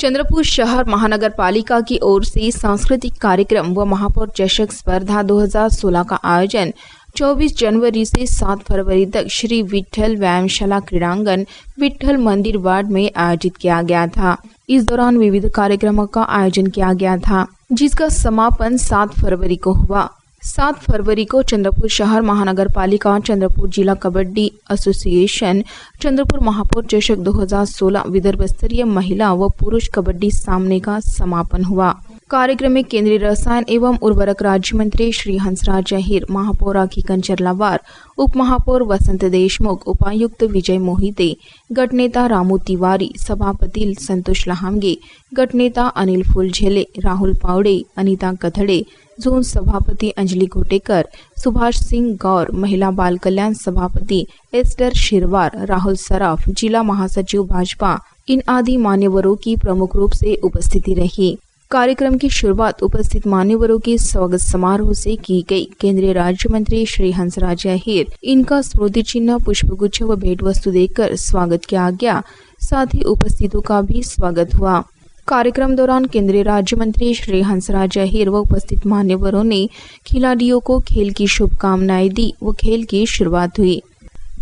चंद्रपुर शहर महानगर पालिका की ओर से सांस्कृतिक कार्यक्रम व महापौर चषक स्पर्धा 2016 का आयोजन 24 जनवरी से 7 फरवरी तक श्री विठल व्यायामशाला क्रीड़ांगन विठल मंदिर वार्ड में आयोजित किया गया था। इस दौरान विविध कार्यक्रमों का आयोजन किया गया था, जिसका समापन 7 फरवरी को हुआ। सात फरवरी को चंद्रपुर शहर महानगर पालिका चंद्रपुर जिला कबड्डी एसोसिएशन चंद्रपुर महापौर चषक 2016 विदर्भ स्तरीय महिला व पुरुष कबड्डी सामने का समापन हुआ। कार्यक्रम में केंद्रीय रसायन एवं उर्वरक राज्य मंत्री श्री हंसराज अहिर महापौर राखी कंचरलावार उप महापौर वसंत देशमुख, उपायुक्त विजय मोहिते गटनेता रामू तिवारी, सभापति संतोष लहामगे गटनेता अनिल फुलझेले, राहुल पावड़े, अनिता कथड़े जोन सभापति अंजलि घोटेकर, सुभाष सिंह गौर, महिला बाल कल्याण सभापति एस्टर शिरवार, राहुल सराफ, जिला महासचिव भाजपा, इन आदि मान्यवरों की प्रमुख रूप से उपस्थिति रही। कार्यक्रम की शुरुआत उपस्थित मान्यवरों के स्वागत समारोह से की गई। केंद्रीय राज्य मंत्री श्री हंसराज अहिर, इनका स्मृति चिन्ह पुष्प पुष्पगुच्छ व भेंट वस्तु देकर स्वागत किया गया। साथ ही उपस्थितों का भी स्वागत हुआ। कार्यक्रम दौरान केंद्रीय राज्य मंत्री श्री हंस हंसराज अहिर व उपस्थित मान्यवरों ने खिलाड़ियों को खेल की शुभकामनाएँ दी व खेल की शुरुआत हुई।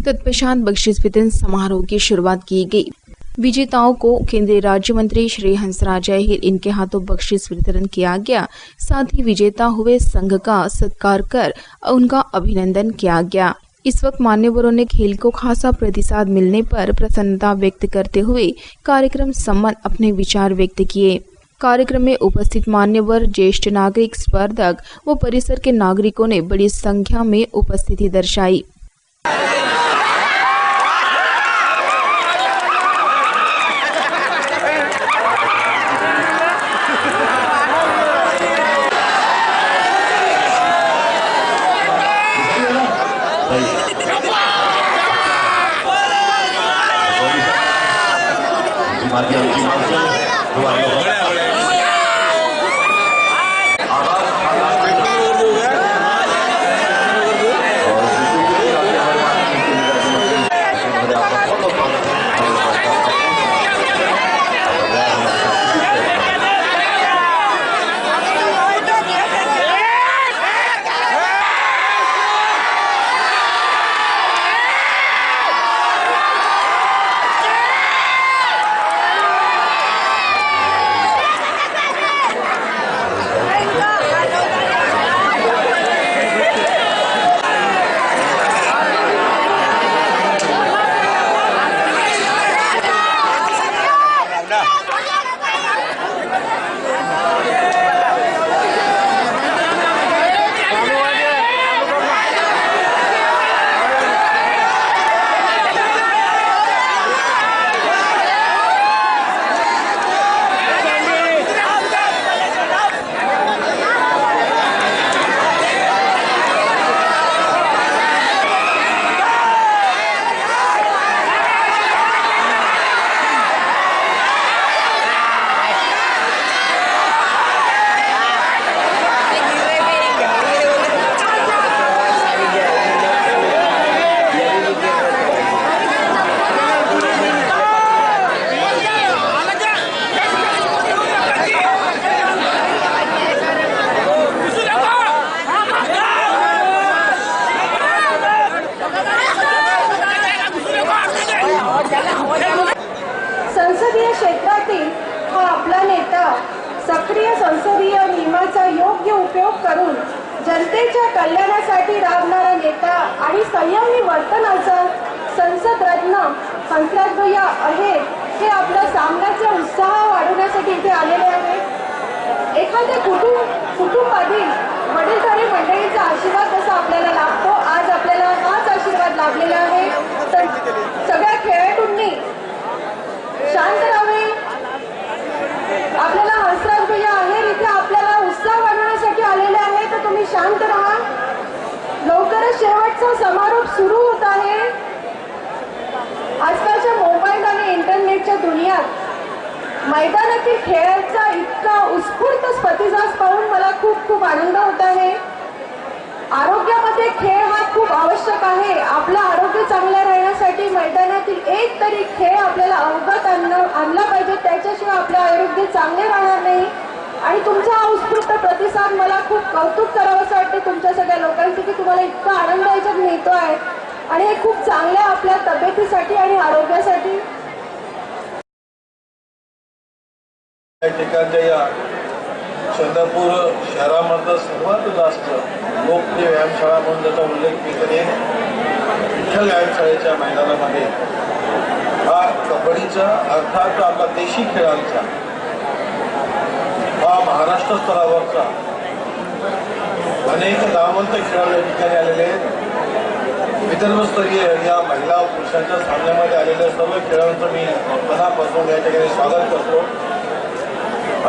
तत्पश्चात बख्शिश वितरण समारोह की शुरुआत की गई। विजेताओं को केंद्रीय राज्य मंत्री श्री हंसराज अहिर इनके हाथों बख्शिश वितरण किया गया। साथ ही विजेता हुए संघ का सत्कार कर उनका अभिनंदन किया गया। इस वक्त मान्यवरों ने खेल को खासा प्रतिसाद मिलने पर प्रसन्नता व्यक्त करते हुए कार्यक्रम संबंध अपने विचार व्यक्त किए। कार्यक्रम में उपस्थित मान्यवर, ज्येष्ठ नागरिक, स्पर्धक व परिसर के नागरिकों ने बड़ी संख्या में उपस्थिति दर्शाई। Mardian Kim Dua संसदीय नियमाचा योग्य उपयोग करून जनतेच्या कल्याणासाठी राबणारा नेता आणि संयमी वर्तनाचा संसद रत्न हंसराज भैया आहे हे आपल्या सामन्याचा उत्साह वाढवण्यासाठी इथे आलेले आहे. एखाद्या कुटुंब कुटुंबातील वडीलधारी मंडळींचा आशीर्वाद कसा आपल्याला लाभतो? आज आपल्याला हाच आशीर्वाद लाभलेला आहे. तर सगळ्या खेळाडूंनी शांत राहावे आपल्याला हंसराज भैया आहे इथे आपल्याला उत्साह वाढवण्यासाठी आलेले आहे तर तुम्ही शांत राहा लवकरच शेवटचा समारोप सुरू होत आहे. आजकालच्या मोबाईल आणि इंटरनेटच्या दुनियात मैदानातील खेळाचा इतका उत्स्फूर्त प्रतिसाद पाहून मला खूप खूप आनंद होत आहे. आरोग्यामध्ये खेळ हा खूप आवश्यक आहे. आपलं आरोग्य चांगलं राहण्यासाठी मैदानातील एक तरी खेळ आपल्याला अवगत आणलं आणला पाहिजे. त्याच्याशिवाय आपलं आरोग्य चांगले राहणार नाही. आणि तुमचा हा उत्स्फूर्त प्रतिसाद मला खूप कौतुक करावंसं वाटते तुमच्या सगळ्या लोकांचे की तुम्हाला इतका आनंद याच्यात मिळतो आहे. आणि हे खूप आहे आपल्या तब्येतीसाठी आणि आरोग्यासाठी. ठिकाणच्या या चंद्रपूर शहरामधलं सर्वात जास्त लोकप्रिय व्यायामशाळा म्हणून त्याचा उल्लेख मी करेन विठ्ठल व्यायामशाळेच्या मैदानामध्ये. हा कबड्डीचा अर्थात आपला देशी खेळांचा स्तरावरचा. अनेक नामवंत खेळाडू या ठिकाणी आलेले आहेत. विदर्भस्तरीय या महिला पुरुषांच्या सामन्यामध्ये आलेल्या सर्व खेळाडूंचं मी मनापासून या ठिकाणी स्वागत करतो.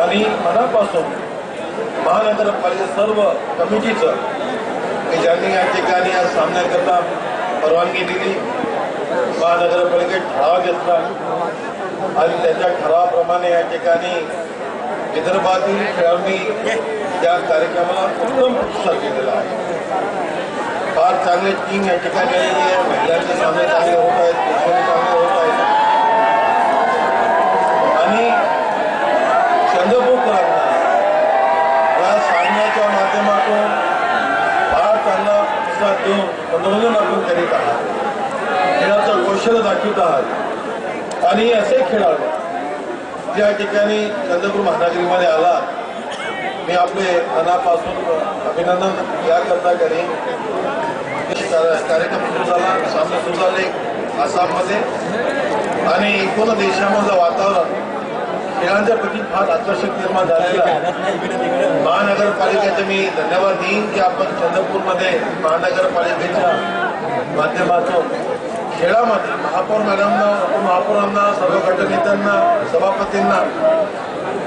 आणि मनापासून महानगरपालिका सर्व कमिटीचं की ज्यांनी या ठिकाणी या सामन्याकरता परवानगी दिली महानगरपालिकेत ठराव घेतला. आणि त्याच्या ठरावाप्रमाणे या ठिकाणी विदर्भातील खेळाडूंनी या कार्यक्रमाला उत्तम प्रतिसाद दिलेला फार चांगले टीम या ठिकाणी आलेली आहे. महिलांचे सामने चांगले होत आहेत. चंद्रपूर महानगरीमध्ये आला. मी आपले मनापासून अभिनंदन याकरता करेन. कार्यक्रम सुरू झाला सामने सुरू झाले आसाममध्ये. आणि एकूण देशामधलं वातावरण खेळांच्या प्रती फार आकर्षक निर्माण झालेलं आहे. महानगरपालिकेचे मी धन्यवाद देईन की आपण चंद्रपूरमध्ये महानगरपालिकेच्या माध्यमातून खेळामध्ये महापौर मॅडमना उपमहापौरांना सर्व गटनेत्यांना सभापतींना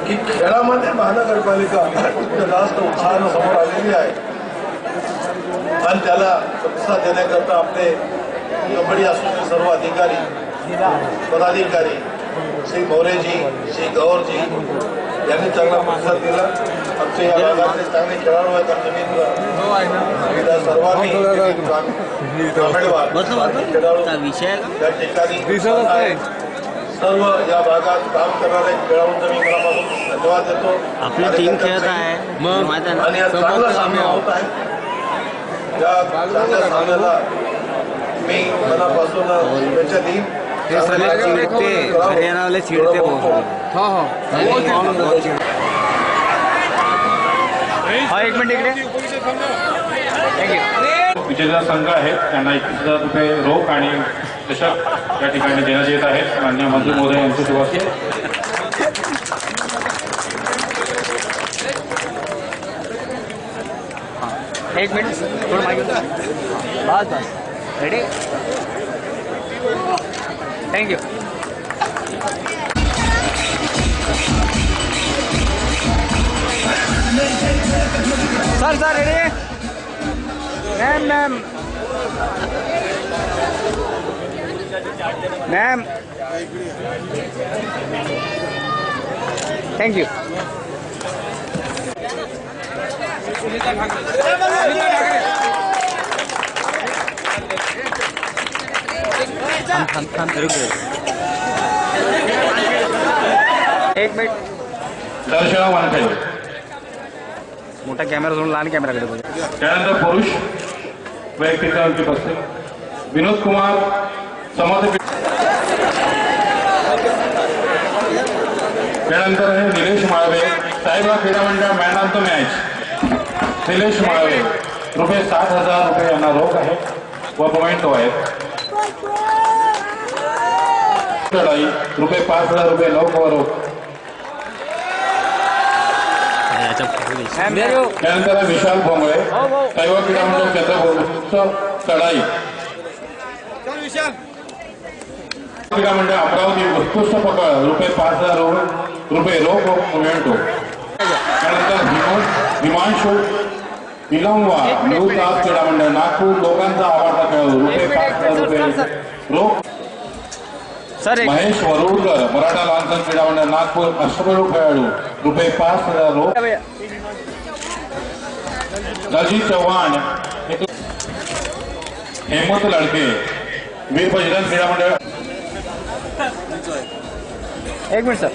की खेळामध्ये महानगरपालिका जास्त उत्साहानं समोर आलेली आहे आणि त्याला प्रतिसाद देण्याकरता आपले कबड्डी असोसिएशन सर्व अधिकारी पदाधिकारी श्री मोरेजी श्री गौरजी यांनी चांगला प्रतिसाद दिला आमचे या भागातले चांगले खेळाडू आहेत आमचे मित्र सर्वांनी खेळाडू ठिकाणी सर्व या भागात काम करणारे खेळाडूंचा मी मनापासून धन्यवाद देतो. आपली टीम खेळत आहे. मैदान आणि चांगला सामना होत आहे. या चांगल्या सामन्याला मी मनापासून शुभेच्छा देईन. ते सगळे चिडते. हरियाणावाले चिडते हा एक मिनिट इकडे. थँक्यू विजेता संघ आहेत त्यांना एकवीस हज़ार रुपये रोख आणि चषक या ठिकाणी देण्यात येत आहेत मान्य मंत्री महोदय यांचे शुभाशय एक मिनिट, थोडं बस बस ready thank you sir sir ready ma'am ma'am ma'am थांब रुक एक मिनिट। दर्शना कॅमेरा सोडून लहान कॅमेराकडे बघा त्यानंतर पुरुष वैयक्तिक विनोद कुमार त्यानंतर आहे निलेश माळवे. साहेबा क्रीडा मंडळ man of the match. Nilesh Malve. रुपये सात हजार रुपये यांना रोख आहे. व मोमेंटो आहेत लढाई रुपये पाच हजार रुपये लोक व रोख. त्यानंतर विशाल भोंगळे साहेबा क्रीडा मंडळ चंद्रपूर चढाई मंडळ अमरावती उत्कृष्ट पकड रुपये पाच हज़ार रुपये रोख त्यानंतर हिमांशु निलंवा क्रीडा मंडळ नागपूर लोकांचा आवडता खेळाडू रुपये पाच हज़ार रुपये रोख सर महेश वरुडकर मराठा लॉन्सन क्रीडा मंडळ नागपूर अष्टपैलू खेळाडू रुपये पाच हज़ार रोख अजित चव्हाण हेमंत लडके वीर बजरंग क्रीडा मंडळ एक minute sir.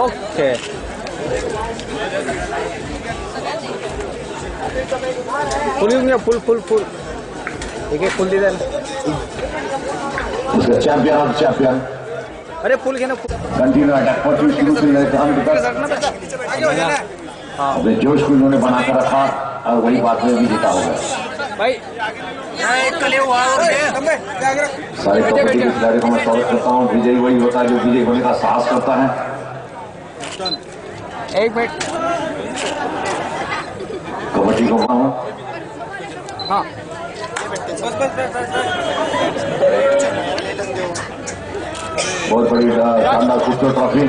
Okay. Full full full full. एक एक फुल दे चैंपियन चैंपियन अरे फुल घे ना फुल। कंटिन्यू अटैक पहुँची शुरू से अपने जोश को इन्होंने बनाकर रखा। और वही बात में भी जीता हो गया भाई सारे कबड्डी के खिलाड़ियों को मैं स्वागत करता हूँ। विजयी वही होता है जो विजयी होने का साहस करता है। एक मिनट। कबड्डी को मैं हूँ। हाँ बहुत बड़ी शानदार खूबसूरत ट्रॉफी।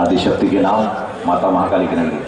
आदि शक्ति के नाम माता महाकाली के नगरी।